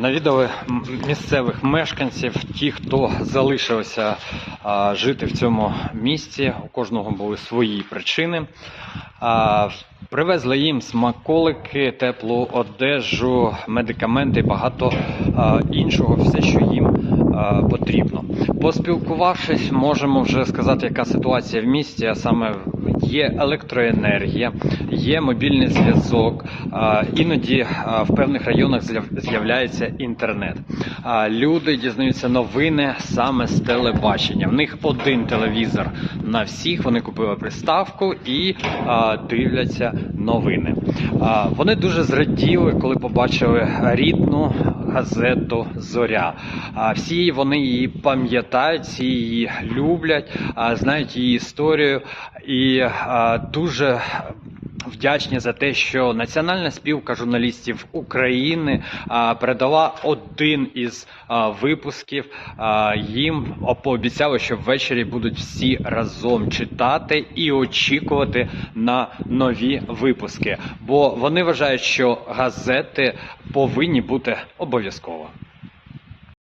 Навідали місцевих мешканців, ті, хто залишився а, жити в цьому місті. У кожного були свої причини. А, привезли їм смаколики, теплу одежу, медикаменти, багато іншого, все, що їм потрібно. Поспілкувавшись, можемо вже сказати, яка ситуація в місті, а саме є електроенергія, є мобільний зв'язок, іноді в певних районах з'яв- з'являється інтернет. Люди дізнаються новини саме з телебачення. В них один телевізор на всіх. Вони купили приставку і дивляться новини. Вони дуже зраділи, коли побачили рідну газету Зоря. А, Всі вони її пам'ятають, всі її люблять, знають її історію і дуже вдячні за те, що Національна спілка журналістів України передала один із випусків. Їм пообіцяли, що ввечері будуть всі разом читати і очікувати на нові випуски. Бо вони вважають, що газети повинні бути обов'язково.